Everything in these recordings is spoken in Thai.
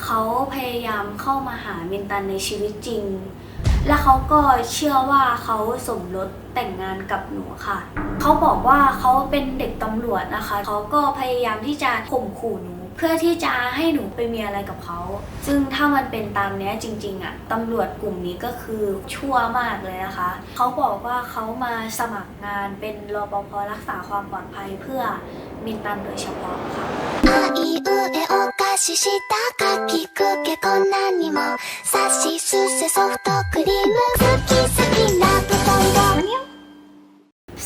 เขาพยายามเข้ามาหามินตันในชีวิตจริง และเขาก็เชื่อว่าเขาสมรสแต่งงานกับหนูค่ะ เขาบอกว่าเขาเป็นเด็กตำรวจนะคะ เขาก็พยายามที่จะข่มขู่หนู เพื่อที่จะให้หนูไปมีอะไรกับเขา ซึ่งถ้ามันเป็นตามนี้จริงๆอะ่ะตำรวจกลุ่มนี้ก็คือชั่วมากเลยนะคะ เขาบอกว่าเขามาสมัครงานเป็นรปภรักษาความปลอดภัยเพื่อมินตันโดยเฉพาะค่ะ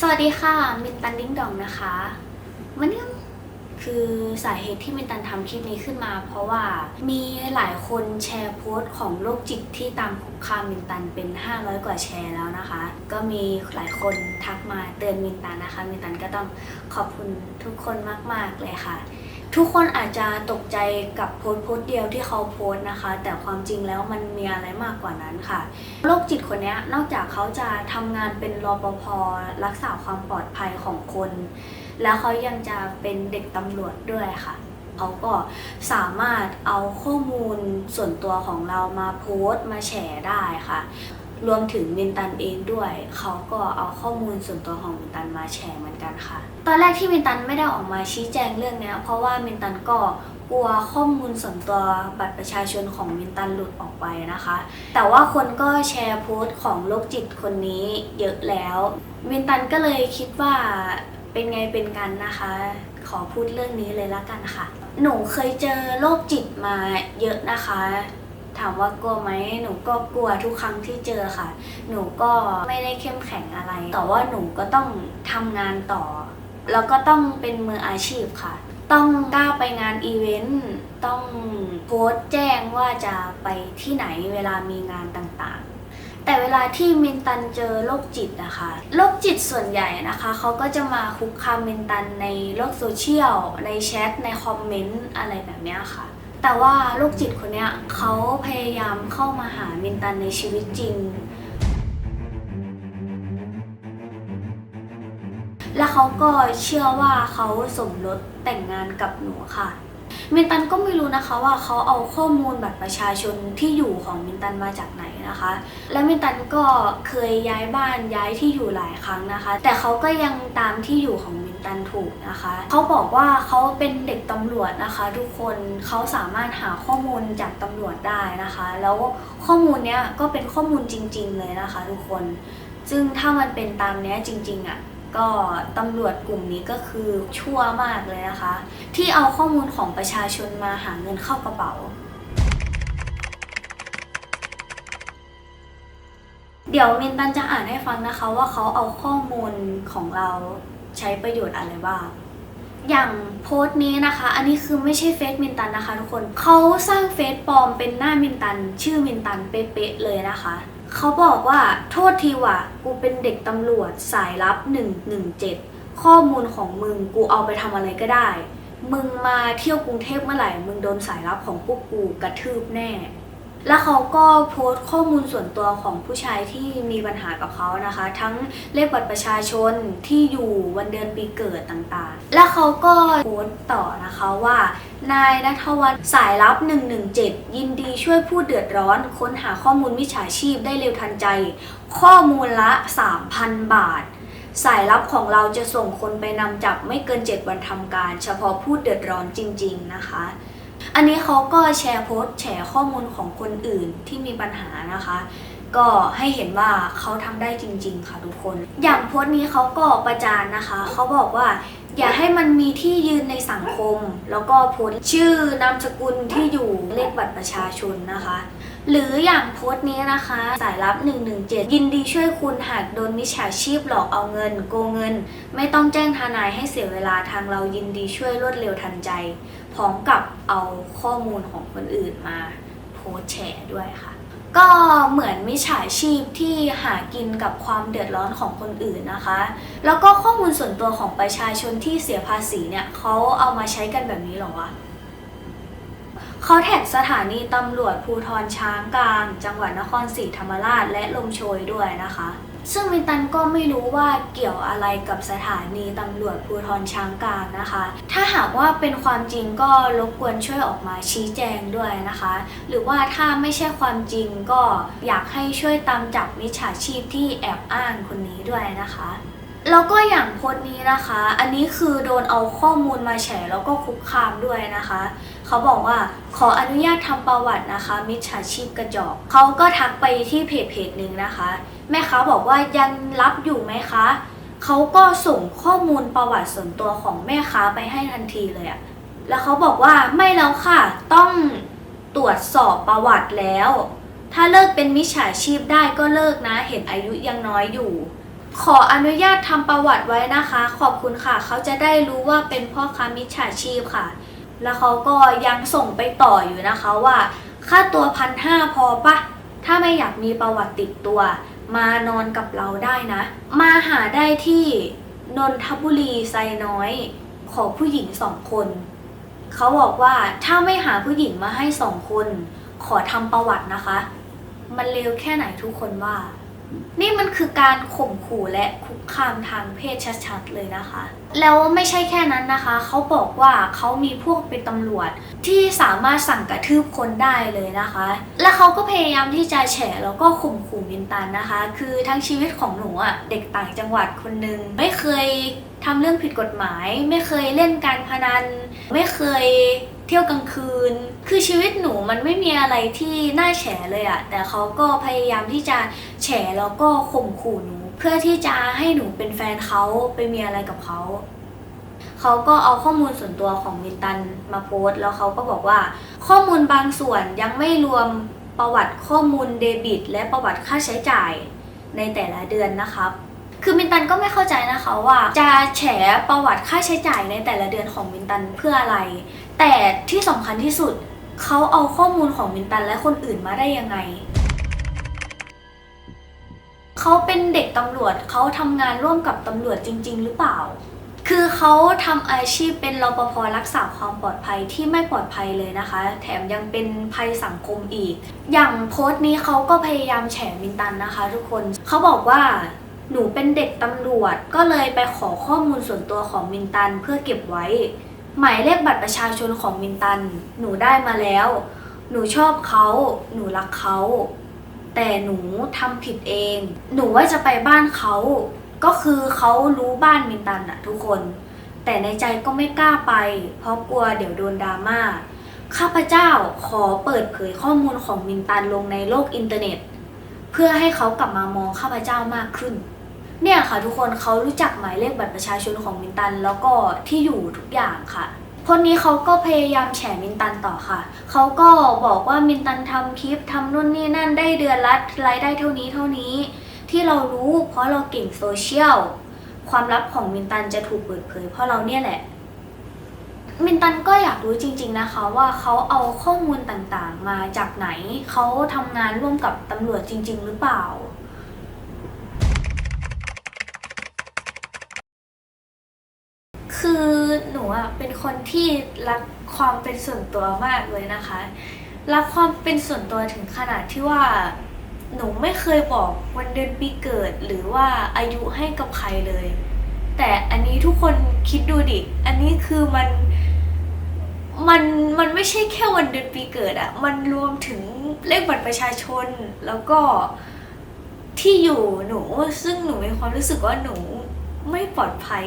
สวัสดีค่ะ มินตันดิ้งดองนะคะมันเนี่ คือสาเหตุที่มินตันทำคลิปนี้ขึ้นมา เพราะว่ามีหลายคนแชร์โพสต์ของโรคจิตที่ตามคุกคามมินตันเป็น 500 กว่าแชร์แล้วนะคะ ก็มีหลายคนทักมาเตือนมินตันนะคะมินตันก็ต้องขอบคุณทุกคนมาก ๆ เลยค่ะทุกคนอาจจะตกใจกับโพสต์โพสต์เดียวที่เขาโพสต์นะคะ แต่ความจริงแล้วมันมีอะไรมากกว่านั้นค่ะโรคจิตคนนี้นอกจากเขาจะทำงานเป็นรปภรักษาความปลอดภัยของคน แล้วเขายังจะเป็นเด็กตำรวจด้วยค่ะเขาก็สามารถเอาข้อมูลส่วนตัวของเรามาโพสต์มาแชร์ได้ค่ะ รวมถึงมินตันเองด้วย เขาก็เอาข้อมูลส่วนตัวของมินตันมาแชร์เหมือนกันค่ะ ตอนแรกที่มินตันไม่ได้ออกมาชี้แจงเรื่องนี้เพราะว่ามินตันก็กลัวข้อมูลส่วนตัวบัตรประชาชนของมินตันหลุดออกไปนะคะ แต่ว่าคนก็แชร์โพสต์ของโรคจิตคนนี้เยอะแล้ว มินตันก็เลยคิดว่า เป็นไงเป็นกันนะคะ ขอพูดเรื่องนี้เลยละกันค่ะ หนูเคยเจอโรคจิตมาเยอะนะคะ ถามว่ากลัวไหมหนูก็กลัวทุกครั้งที่เจอค่ะ หนูก็ไม่ได้เข้มแข็งอะไร แต่ว่าหนูก็ต้องทำงานต่อ แล้วก็ต้องเป็นมืออาชีพค่ะ ต้องกล้าไปงานอีเวนต์ต้องโพสต์แจ้งว่าจะไปที่ไหนเวลามีงานต่างๆ แต่เวลาที่มินตันเจอโรคจิตนะคะโรคจิตส่วนใหญ่นะคะเขาก็จะมาคุกคามมินตันในโลกโซเชียล ในแชทในคอมเมนต์อะไรแบบเนี้ยค่ะ แต่ว่าโรคจิตคนเนี้ยเขาพยายามเข้ามาหามินตันในชีวิตจริง และเขาก็เชื่อว่าเขาสมรสแต่งงานกับหนูค่ะ มินตันก็ไม่รู้นะคะว่าเขาเอาข้อมูลบัตรประชาชนที่อยู่ของมินตันมาจากไหนนะคะ และมินตันก็เคยย้ายบ้านย้ายที่อยู่หลายครั้งนะคะ แต่เขาก็ยังตามที่อยู่ของมินตันถูกนะคะเขาบอกว่าเขาเป็นเด็กตำรวจนะคะ ทุกคนเขาสามารถหาข้อมูลจากตำรวจได้นะคะ แล้วข้อมูลเนี้ยก็เป็นข้อมูลจริง ๆ เลยนะคะ ทุกคน ซึ่งถ้ามันเป็นตามเนี้ยจริง ๆอะ่ะ ก็ตำรวจกลุ่มนี้ก็คือชั่วมากเลยนะคะ ที่เอาข้อมูลของประชาชนมาหาเงินเข้ากระเป๋า เดี๋ยวมินตันจะอ่านให้ฟังนะคะว่าเขาเอาข้อมูลของเราใช้ประโยชน์อะไรบ้างอย่างโพสต์นี้นะคะ อันนี้คือไม่ใช่เฟซมินตันนะคะทุกคนเขาสร้างเฟซปลอมเป็นหน้ามินตัน ชื่อมินตันเป๊ะๆเลยนะคะ เขาบอกว่าโทษทีว่ะกูเป็นเด็กตำรวจสายลับ 117 ข้อมูลของมึงกูเอาไปทำอะไรก็ได้ มึงมาเที่ยวกรุงเทพเมื่อไหร่ มึงโดนสายลับของพวกกูกระทืบแน่ แล้วเขาก็โพสต์ข้อมูลส่วนตัวของผู้ชายที่มีปัญหากับเขานะคะ ทั้งเลขบัตรประชาชนที่อยู่วันเดือนปีเกิดต่างๆ แล้วเขาก็โพสต์ต่อนะคะว่า นายนัทวัฒน์สายลับ 117 ยินดีช่วยผู้เดือดร้อน ค้นหาข้อมูลมิจฉาชีพได้เร็วทันใจ ข้อมูลละ 3,000 บาท สายลับของเราจะส่งคนไปนำจับไม่เกิน 7 วันทำการ เฉพาะผู้เดือดร้อนจริง ๆ นะคะ อันนี้เขาก็แชร์โพสต์แฉข้อมูลของคนอื่นที่มีปัญหานะคะ ก็ให้เห็นว่าเขาทำได้จริง ๆ ค่ะทุกคน อย่างโพสต์นี้เขาก็ประจานนะคะ เขาบอกว่า อย่าให้มันมีที่ยืนในสังคม แล้วก็โพสต์ชื่อนามสกุลที่อยู่เลขบัตรประชาชนนะคะ หรืออย่างโพสต์นี้นะคะ สายลับ 117 ยินดีช่วยคุณหากโดนมิจฉาชีพหลอกเอาเงิน โกงเงิน ไม่ต้องแจ้งทนายให้เสียเวลาทางเรายินดีช่วยรวดเร็วทันใจพร้อมกับเอาข้อมูลของคนอื่นมาโพสต์แชร์ด้วยค่ะ ก็เหมือนมิจฉาชีพที่หากินกับความเดือดร้อนของคนอื่นนะคะ แล้วก็ข้อมูลส่วนตัวของประชาชนที่เสียภาษีเนี่ยเขาเอามาใช้กันแบบนี้หรอวะเขาแท็กสถานีตำรวจภูทรช้างกลาง จังหวัดนครศรีธรรมราชและลมโชยด้วยนะคะ ซึ่งมินตันก็ไม่รู้ว่าเกี่ยวอะไรกับสถานีตำรวจภูธรช้างกลางนะคะ ถ้าหากว่าเป็นความจริงก็รบกวนช่วยออกมาชี้แจงด้วยนะคะ หรือว่าถ้าไม่ใช่ความจริงก็อยากให้ช่วยตามจับมิจฉาชีพที่แอบอ้างคนนี้ด้วยนะคะ แล้วก็อย่างโพสต์นี้นะคะ อันนี้คือโดนเอาข้อมูลมาแฉแล้วก็คุกคามด้วยนะคะ เขาบอกว่าขออนุญาตทำประวัตินะคะ มิจฉาชีพกระจอกเขาก็ทักไปที่เพจเพจหนึ่งนะคะ แม่ค้าบอกว่ายังรับอยู่ไหมคะเขาก็ส่งข้อมูลประวัติส่วนตัวของแม่ค้าไปให้ทันทีเลยอะแล้วเขาบอกว่าไม่แล้วค่ะ ต้องตรวจสอบประวัติแล้ว ถ้าเลิกเป็นมิจฉาชีพได้ก็เลิกนะ เห็นอายุยังน้อยอยู่ ขออนุญาตทำประวัติไว้นะคะ ขอบคุณค่ะ เขาจะได้รู้ว่าเป็นพ่อค้ามิจฉาชีพค่ะ แล้วเขาก็ยังส่งไปต่ออยู่นะคะว่า ค่าตัวพันห้าพอปะถ้าไม่อยากมีประวัติติดตัว มานอนกับเราได้นะ มาหาได้ที่นนทบุรีไซน้อย ขอผู้หญิงสองคน เขาบอกว่าถ้าไม่หาผู้หญิงมาให้สองคน ขอทำประวัตินะคะ มันเลวแค่ไหนทุกคนว่า นี่มันคือการข่มขู่และคุกคามทางเพศชัดๆเลยนะคะ แล้วไม่ใช่แค่นั้นนะคะ เขาบอกว่าเขามีพวกเป็นตำรวจที่สามารถสั่งกระทืบคนได้เลยนะคะ และเขาก็พยายามที่จะแฉแล้วก็ข่มขู่มินตันนะคะ คือทั้งชีวิตของหนูอะเด็กต่างจังหวัดคนหนึ่งไม่เคยทำเรื่องผิดกฎหมาย ไม่เคยเล่นการพนัน ไม่เคย เที่ยวกลางคืน คือชีวิตหนูมันไม่มีอะไรที่น่าแฉเลยอะแต่เขาก็พยายามที่จะแฉแล้วก็ข่มขู่หนู เพื่อที่จะให้หนูเป็นแฟนเขาไปมีอะไรกับเขาเขาก็เอาข้อมูลส่วนตัวของมินตันมาโพสต์ แล้วเขาก็บอกว่า ข้อมูลบางส่วนยังไม่รวมประวัติข้อมูลเดบิต และประวัติค่าใช้จ่ายในแต่ละเดือนนะครับ คือมินตันก็ไม่เข้าใจนะคะว่า จะแฉประวัติค่าใช้จ่ายในแต่ละเดือนของมินตันเพื่ออะไร แต่ที่สำคัญที่สุดเขาเอาข้อมูลของมินตันและคนอื่นมาได้ยังไง เขาเป็นเด็กตำรวจเขาทำงานร่วมกับตำรวจจริง ๆ หรือเปล่า คือเขาทำอาชีพเป็นรปภรักษาความปลอดภัยที่ไม่ปลอดภัยเลยนะคะ แถมยังเป็นภัยสังคมอีก อย่างโพสต์นี้เขาก็พยายามแฉมินตันนะคะ ทุกคนเขาบอกว่าหนูเป็นเด็กตำรวจก็เลยไปขอข้อมูลส่วนตัวของมินตันเพื่อเก็บไว้ หมายเลขบัตรประชาชนของมินตัน หนูได้มาแล้ว หนูชอบเขา หนูรักเขา แต่หนูทำผิดเอง หนูว่าจะไปบ้านเขา ก็คือเขารู้บ้านมินตันอะทุกคน แต่ในใจก็ไม่กล้าไป เพราะกลัวเดี๋ยวโดนดราม่า ข้าพเจ้าขอเปิดเผยข้อมูลของมินตันลงในโลกอินเทอร์เน็ต เพื่อให้เขากลับมามองข้าพเจ้ามากขึ้น เนี่ยค่ะทุกคนเขารู้จักหมายเลขบัตรประชาชนของมินตัน แล้วก็ที่อยู่ทุกอย่างค่ะคนนี้เขาก็พยายามแฉมินตันต่อค่ะ เขาก็บอกว่ามินตันทำคลิปทำนู่นนี่นั่นได้เดือนละรายได้เท่านี้เท่านี้ ที่เรารู้เพราะเราเก่งโซเชียลความลับของมินตันจะถูกเปิดเผยเพราะเราเนี่ยแหละ มินตันก็อยากรู้จริง ๆนะคะว่าเขาเอาข้อมูลต่างๆมาจากไหน เขาทำงานร่วมกับตำรวจจริง ๆ หรือเปล่า คือหนูอะเป็นคนที่รักความเป็นส่วนตัวมากเลยนะคะ รักความเป็นส่วนตัวถึงขนาดที่ว่า หนูไม่เคยบอกวันเดือนปีเกิดหรือว่าอายุให้กับใครเลย แต่อันนี้ทุกคนคิดดูดิ อันนี้คือมันมันมันไม่ใช่แค่วันเดือนปีเกิดอะมันรวมถึงเลขบัตรประชาชนแล้วก็ที่อยู่หนูซึ่งหนูมีความรู้สึกว่าหนูไม่ปลอดภัย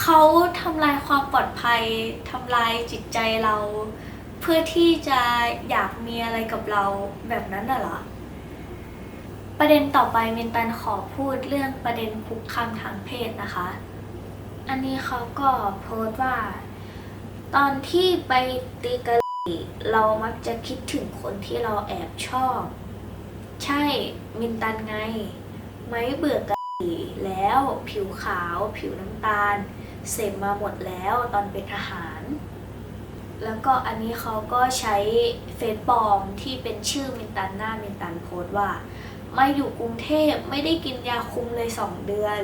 เขาทำลายความปลอดภัยทำลายจิตใจเรา เพื่อที่จะอยากมีอะไรกับเราแบบนั้นน่ะเหรอประเด็นต่อไปเมนตันขอพูดเรื่องประเด็นคุกคามทางเพศนะคะ อันนี้เขาก็โพสต์ว่า ตอนที่ไปตีกะหรี่เรามักจะคิดถึงคนที่เราแอบชอบ ใช่มินตันไง ไม่เบื่อกะหรี่แล้วผิวขาว ผิวน้ำตาล เสพมาหมดแล้วตอนเป็นทหาร แล้วก็อันนี้เขาก็ใช้เฟซปลอมที่เป็นชื่อมินตันหน้ามินตันโพสว่า มาอยู่กรุงเทพไม่ได้กินยาคุมเลยสองเดือน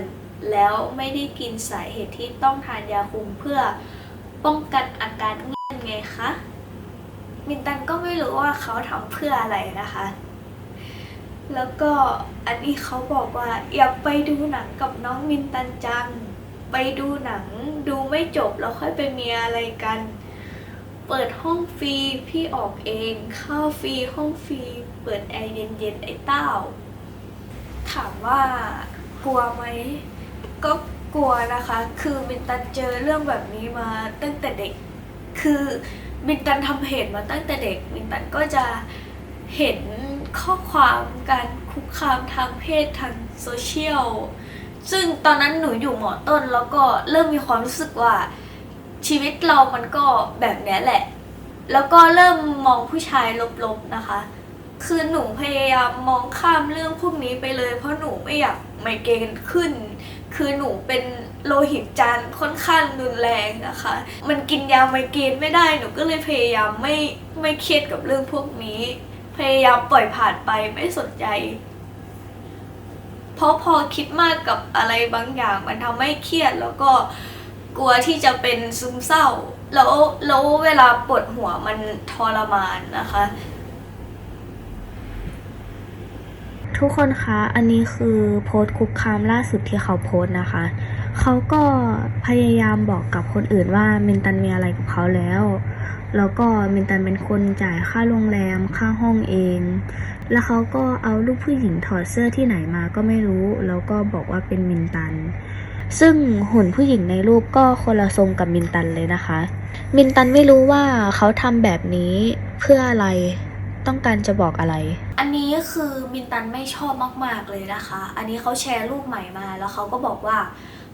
แล้วไม่ได้กินสาเหตุที่ต้องทานยาคุมเพื่อป้องกันอาการเงียไงคะมินตันก็ไม่รู้ว่าเขาทำเพื่ออะไรนะคะ แล้วก็อันนี้เขาบอกว่าอยากไปดูหนังกับน้องมินตันจัง ไปดูหนังดูไม่จบแล้วค่อยไปมีอะไรกัน เปิดห้องฟรีพี่ออกเองข้าวฟรีห้องฟรีเปิดแอร์เย็นๆไอ้เต้า ถามว่ากลัวไหมก็กลัวนะคะ คือมินตันเจอเรื่องแบบนี้มาตั้งแต่เด็ก คือมินตันทำเพจมาตั้งแต่เด็ก มินตันก็จะเห็นข้อความการคุกคามทางเพศทางโซเชียล ซึ่งตอนนั้นหนูอยู่หมอต้นแล้วก็เริ่มมีความรู้สึกว่าชีวิตเรามันก็แบบนี้แหละ แล้วก็เริ่มมองผู้ชายลบๆนะคะ คือหนูพยายามมองข้ามเรื่องพวกนี้ไปเลย เพราะหนูไม่อยากไมเกรนขึ้น คือหนูเป็นโลหิตจานค่อนข้างรุนแรงนะคะ มันกินยาไมเกรนไม่ได้ หนูก็เลยพยายามไม่ไม่เครียดกับเรื่องพวกนี้ พยายามปล่อยผ่านไปไม่สนใจ ราะพอคิดมากกับอะไรบางอย่าง มันทำให้เครียดแล้วก็กลัวที่จะเป็นซึมเศร้า แล้วแล้วเวลาปวดหัวมันทรมานนะคะ ทุกคนคะอันนี้คือโพสต์คุกคามล่าสุดที่เขาโพสต์นะคะ เขาก็พยายามบอกกับคนอื่นว่ามินตันมีอะไรกับเขาแล้วแล้วก็มินตันเป็นคนจ่ายค่าโรงแรมค่าห้องเอง แล้วเขาก็เอาลูกผู้หญิงถอดเสื้อที่ไหนมาก็ไม่รู้ แล้วก็บอกว่าเป็นมินตัน ซึ่งหุ่นผู้หญิงในรูปก็คนละทรงกับมินตันเลยนะคะ มินตันไม่รู้ว่าเขาทำแบบนี้เพื่ออะไรต้องการจะบอกอะไร อันนี้คือมินตันไม่ชอบมาก ๆ เลยนะคะ อันนี้เขาแชร์รูปใหม่มาแล้วเขาก็บอกว่า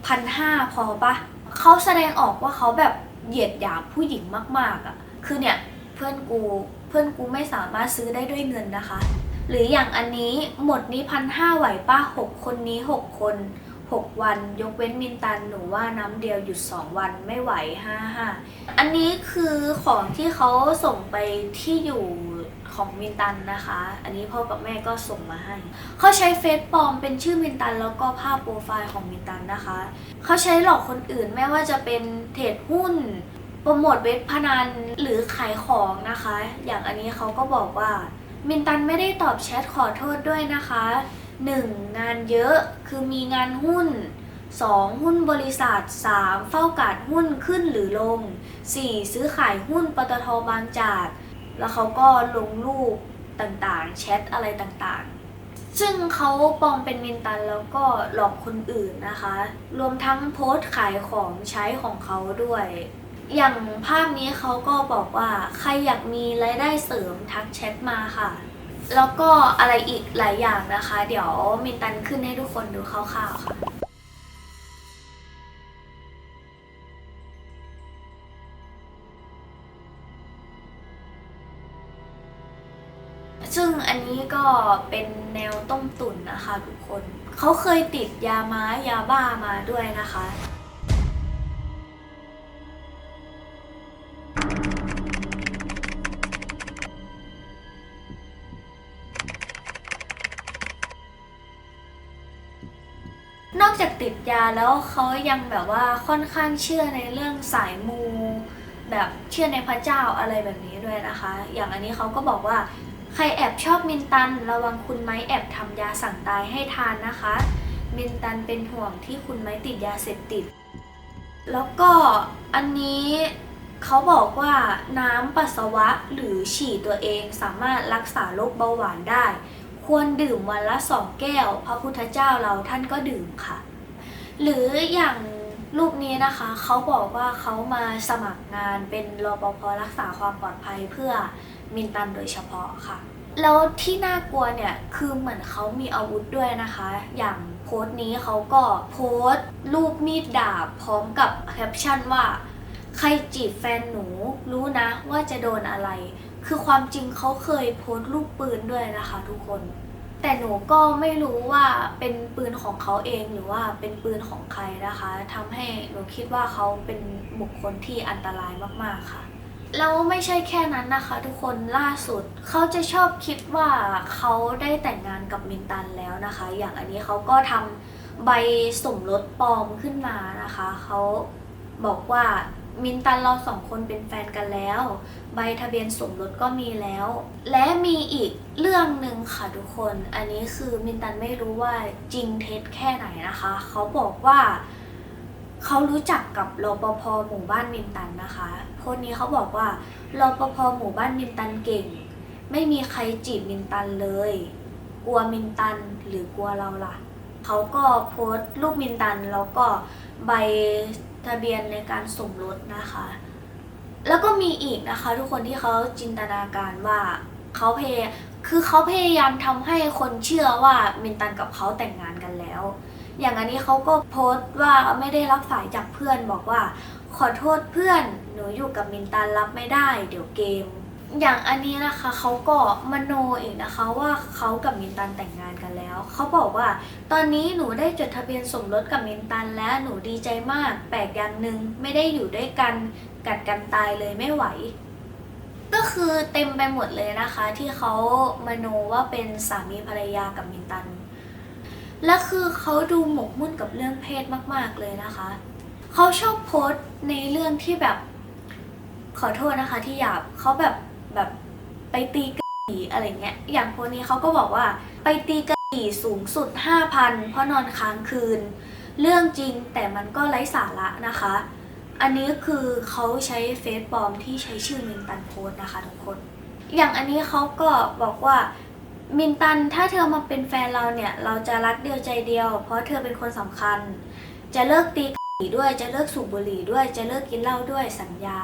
พันห้าพอปะเขาแสดงออกว่าเขาแบบเหยียดหยามผู้หญิงมาก ๆอะ่ะ คือเนี่ยเพื่อนกูเพื่อนกูไม่สามารถซื้อได้ด้วยเงินนะคะ หรืออย่างอันนี้หมดนี้พันห้าไหวป้าหกคนนี้หกคนหกวัน ยกเว้นมินตันหนูว่าน้ำเดียวหยุดสองวันไม่ไหวห้าห้าอันนี้คือของที่เขาส่งไปที่อยู่ของมินตันนะคะ อันนี้พ่อกับแม่ก็ส่งมาให้ เขาใช้เฟซปลอมเป็นชื่อมินตันแล้วก็ภาพโปรไฟล์ของมินตันนะคะ เขาใช้หลอกคนอื่นไม่ว่าจะเป็นเทรดหุ้นโปรโมทเว็บพนันหรือขายของนะคะ อย่างอันนี้เขาก็บอกว่า มินตันไม่ได้ตอบแชทขอโทษด้วยนะคะ 1. งานเยอะคือมีงานหุ้น 2. หุ้นบริษัท 3. เฝ้ากาดหุ้นขึ้นหรือลง 4. ซื้อขายหุ้นปตทบางจาก แล้วเขาก็ลงรูปต่างๆ แชทอะไรต่างๆ ซึ่งเขาปลอมเป็นมินตันแล้วก็หลอกคนอื่นนะคะ รวมทั้งโพสต์ขายของใช้ของเขาด้วย อย่างภาพนี้เขาก็บอกว่าใครอยากมีรายได้เสริมทักแชทมาค่ะ แล้วก็อะไรอีกหลายอย่างนะคะ เดี๋ยวมินตันขึ้นให้ทุกคนดูคร่าวๆค่ะซึ่งอันนี้ก็เป็นแนวต้มตุ๋นนะคะทุกคน เขาเคยติดยาม้ายาบ้ามาด้วยนะคะ ยาแล้วเขายังแบบว่าค่อนข้างเชื่อในเรื่องสายมู แบบเชื่อในพระเจ้าอะไรแบบนี้ด้วยนะคะ อย่างอันนี้เขาก็บอกว่า ใครแอบชอบมินตัน ระวังคุณไม้แอบทำยาสั่งตายให้ทานนะคะ มินตันเป็นห่วงที่คุณไม้ติดยาเสพติด แล้วก็อันนี้เขาบอกว่าน้ำปัสสาวะหรือฉี่ตัวเองสามารถรักษาโรคเบาหวานได้ ควรดื่มวันละสองแก้ว พระพุทธเจ้าเราท่านก็ดื่มค่ะ หรืออย่างรูปนี้นะคะเขาบอกว่าเขามาสมัครงานเป็นรปภรักษาความปลอดภัยเพื่อมินตันโดยเฉพาะค่ะ แล้วที่น่ากลัวเนี่ยคือเหมือนเขามีอาวุธด้วยนะคะ อย่างโพสต์นี้เขาก็โพสต์รูปมีดดาบพร้อมกับแคปชั่นว่า ใครจีบแฟนหนูรู้นะว่าจะโดนอะไร คือความจริงเขาเคยโพสต์รูปปืนด้วยนะคะทุกคน แต่หนูก็ไม่รู้ว่าเป็นปืนของเขาเองหรือว่าเป็นปืนของใครนะคะทำให้หนูคิดว่าเขาเป็นบุคคลที่อันตรายมากๆค่ะแล้วไม่ใช่แค่นั้นนะคะ ทุกคนล่าสุดเขาจะชอบคิดว่าเขาได้แต่งงานกับมินตันแล้วนะคะ อย่างอันนี้เขาก็ทำใบสมรสปลอมขึ้นมานะคะเขาบอกว่า มินตันเราสองคนเป็นแฟนกันแล้ว ใบทะเบียนสมรสก็มีแล้ว และมีอีกเรื่องหนึ่งค่ะทุกคน อันนี้คือมินตันไม่รู้ว่าจริงเท็จแค่ไหนนะคะ เขาบอกว่าเขารู้จักกับรปภหมู่บ้านมินตันนะคะ คนนี้เขาบอกว่ารปภหมู่บ้านมินตันเก่ง ไม่มีใครจีบมินตันเลย กลัวมินตันหรือกลัวเราล่ะเขาก็โพสต์รูปมินตันแล้วก็ใบ ทะเบียนในการสมรสนะคะ แล้วก็มีอีกนะคะทุกคนที่เขาจินตนาการว่าเขาพยคือเขาพยายามทำให้คนเชื่อว่ามินตันกับเขาแต่งงานกันแล้ว อย่างอันนี้เขาก็โพสต์ว่าไม่ได้รับสายจากเพื่อนบอกว่า ขอโทษเพื่อนหนูอยู่กับมินตันรับไม่ได้ เดี๋ยวเกม อย่างอันนี้นะคะเขาก็มโนอีกนะคะว่าเขากับมินตันแต่งงานกันแล้วเขาบอกว่า ตอนนี้หนูได้จดทะเบียนสมรสกับมินตันและหนูดีใจมาก แปลกอย่างหนึ่งไม่ได้อยู่ด้วยกันกัดกันตายเลยไม่ไหว ก็คือเต็มไปหมดเลยนะคะ ที่เขามโนว่าเป็นสามีภรรยากับมินตัน และคือเขาดูหมกมุ่นกับเรื่องเพศมาก ๆเลยนะคะเขาชอบโพสต์ในเรื่องที่แบบขอโทษนะคะที่หยาบเขาแบบ แบบไปตีกะหรี่อะไรเงี้ย อย่างโพสต์นี้เขาก็บอกว่าไปตีกะหรี่สูงสุด 5,000 เพราะนอนค้างคืน เรื่องจริงแต่มันก็ไร้สาระนะคะ อันนี้คือเขาใช้เฟซปลอมที่ใช้ชื่อมินตันโพสนะคะทุกคน อย่างอันนี้เขาก็บอกว่ามินตันถ้าเธอมาเป็นแฟนเราเนี่ย เราจะรักเดียวใจเดียว เพราะเธอเป็นคนสำคัญ จะเลิกตีกะหรี่ด้วยจะเลิกสูบบุหรี่ด้วยจะเลิกกินเหล้าด้วยสัญญา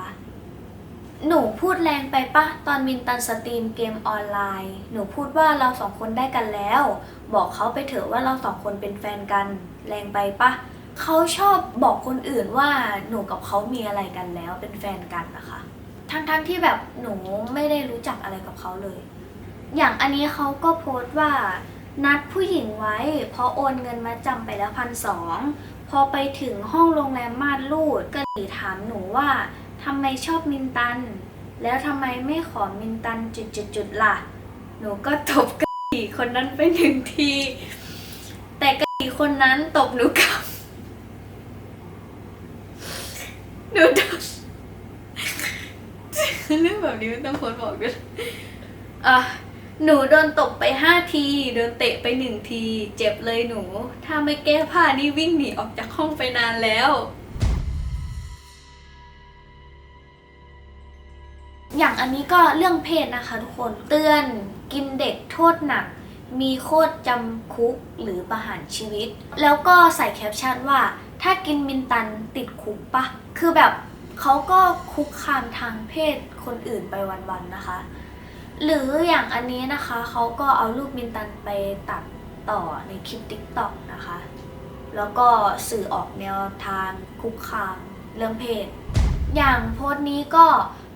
หนูพูดแรงไปปะตอนมินตันสตรีมเกมออนไลน์ หนูพูดว่าเราสองคนได้กันแล้ว บอกเขาไปเถอะว่าเราสองคนเป็นแฟนกัน แรงไปปะเขาชอบบอกคนอื่นว่าหนูกับเขามีอะไรกันแล้วเป็นแฟนกันนะคะ ทั้งๆที่แบบหนูไม่ได้รู้จักอะไรกับเขาเลย อย่างอันนี้เขาก็โพสต์ว่า นัดผู้หญิงไว้ เพราะโอนเงินมาจำไปแล้วพันสองพอไปถึงห้องโรงแรมมานรูดก็หลีถามหนูว่า ทำไมชอบมินตัน แล้วทำไมไม่ขอมินตันจุดๆๆล่ะ หนูก็ตบกะหรี่คนนั้นไปหนึ่งที แต่กะหรี่คนนั้นตบหนูกลับ หนูโดนเรื่องแบบนี้ไม่ต้องโพสบอกด้วยอะหนูโดนตบไปห้าที โดนเตะไปหนึ่งที เจ็บเลยหนู ถ้าไม่แก้ผ้านี่วิ่งหนีออกจากห้องไปนานแล้ว อย่างอันนี้ก็เรื่องเพศนะคะทุกคน เตือนกินเด็กโทษหนัก มีโทษจำคุกหรือประหารชีวิต แล้วก็ใส่แคปชั่นว่า ถ้ากินมินตันติดคุกปะ คือแบบเขาก็คุกคามทางเพศคนอื่นไปวันๆนะคะ หรืออย่างอันนี้นะคะเขาก็เอารูปมินตันไปตัดต่อในคลิป t ิ k t o k นะคะ แล้วก็สื่อออกแนวทางคุกคามเรื่องเพศ อย่างโพสต์นี้ก็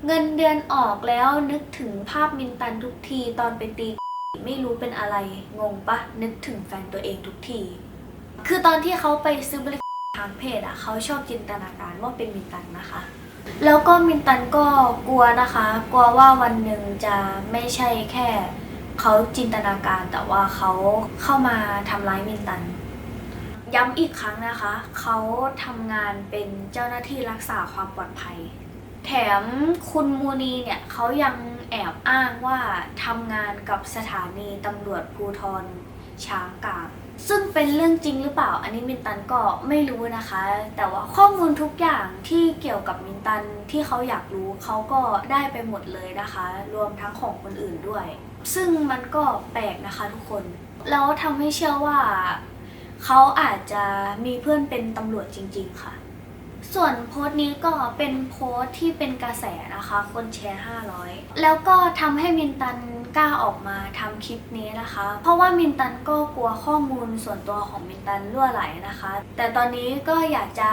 เงินเดือนออกแล้วนึกถึงภาพมินตันทุกทีตอนไปตีไม่รู้เป็นอะไร งงปะนึกถึงแฟนตัวเองทุกที คือตอนที่เขาไปซื้อบริการทางเพศอะเขาชอบจินตนาการว่าเป็นมินตันนะคะ แล้วก็มินตันก็กลัวนะคะ กลัวว่าวันหนึ่งจะไม่ใช่แค่เขาจินตนาการแต่ว่าเขาเข้ามาทำร้ายมินตัน ย้ำอีกครั้งนะคะ เขาทำงานเป็นเจ้าหน้าที่รักษาความปลอดภัย แถมคุณมูนีเนี่ยเขายังแอบอ้างว่าทำงานกับสถานีตำรวจภูทรช้างกลางซึ่งเป็นเรื่องจริงหรือเปล่า อันนี้มินตันก็ไม่รู้นะคะ แต่ว่าข้อมูลทุกอย่างที่เกี่ยวกับมินตันที่เขาอยากรู้เขาก็ได้ไปหมดเลยนะคะ รวมทั้งของคนอื่นด้วย ซึ่งมันก็แปลกนะคะทุกคน แล้วทำให้เชื่อว่า เขาอาจจะมีเพื่อนเป็นตำรวจจริง ๆ ค่ะ ส่วนโพสต์นี้ก็เป็นโพสต์ที่เป็นกระแสนะคะ คนแชร์ 500 แล้วก็ทำให้มินตันกล้าออกมาทำคลิปนี้นะคะ เพราะว่ามินตันก็กลัวข้อมูลส่วนตัวของมินตันรั่วไหลนะคะ แต่ตอนนี้ก็อยากจะ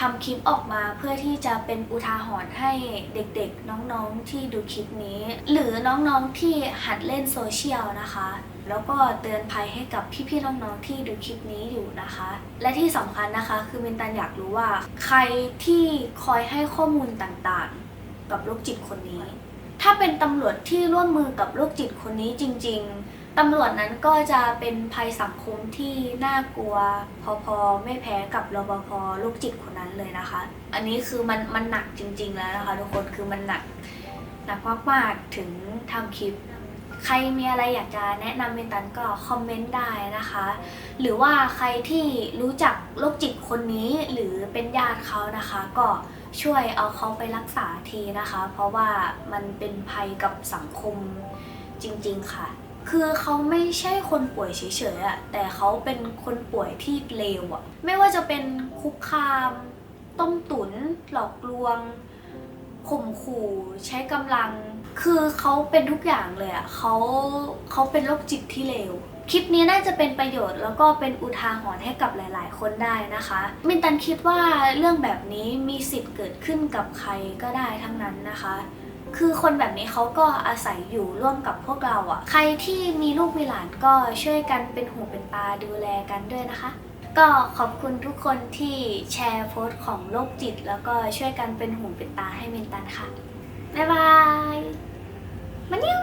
ทำคลิปออกมาเพื่อที่จะเป็นอุทาหรณ์ให้เด็กๆน้องๆที่ดูคลิปนี้ หรือน้องๆที่หัดเล่นโซเชียลนะคะ แล้วก็เตือนภัยให้กับพี่ๆน้องๆที่ดูคลิปนี้อยู่นะคะ และที่สำคัญนะคะ คือมินตันอยากรู้ว่า ใครที่คอยให้ข้อมูลต่างๆ กับโรคจิตคนนี้ ถ้าเป็นตำรวจที่ร่วมมือกับโรคจิตคนนี้จริง ๆตำรวจนั้นก็จะเป็นภัยสังคมที่น่ากลัว พอๆไม่แพ้กับรปภโรคจิตคนนั้นเลยนะคะ อันนี้คือมันมันหนักจริง ๆ แล้วนะคะ ทุกคนคือมันหนักหนักมากๆถึงทำคลิป ใครมีอะไรอยากจะแนะนำเมนตันก็คอมเมนต์ได้นะคะ หรือว่าใครที่รู้จักโรคจิตคนนี้หรือเป็นญาติเขานะคะ ก็ช่วยเอาเขาไปรักษาทีนะคะ เพราะว่ามันเป็นภัยกับสังคมจริงๆค่ะ คือเขาไม่ใช่คนป่วยเฉยๆอะแต่เขาเป็นคนป่วยที่เลวอะไม่ว่าจะเป็นคุกคาม ต้มตุน หลอกลวง ข่มขู่ใช้กำลัง คือเขาเป็นทุกอย่างเลยอะเขาเขาเป็นโรคจิตที่เลวคลิปนี้น่าจะเป็นประโยชน์แล้วก็เป็นอุทาหรณ์ให้กับหลาย ๆ คนได้นะคะ มินตันคิดว่าเรื่องแบบนี้มีสิทธิ์เกิดขึ้นกับใครก็ได้ทั้งนั้นนะคะ คือคนแบบนี้เขาก็อาศัยอยู่ร่วมกับพวกเราอะ่ะ ใครที่มีลูกมีหลานก็ช่วยกันเป็นหูเป็นตาดูแลกันด้วยนะคะ ก็ขอบคุณทุกคนที่แชร์โพสต์ของโรคจิต แล้วก็ช่วยกันเป็นหูเป็นตาให้เมนตันค่ะ บ๊ายบาย มันยิ้ว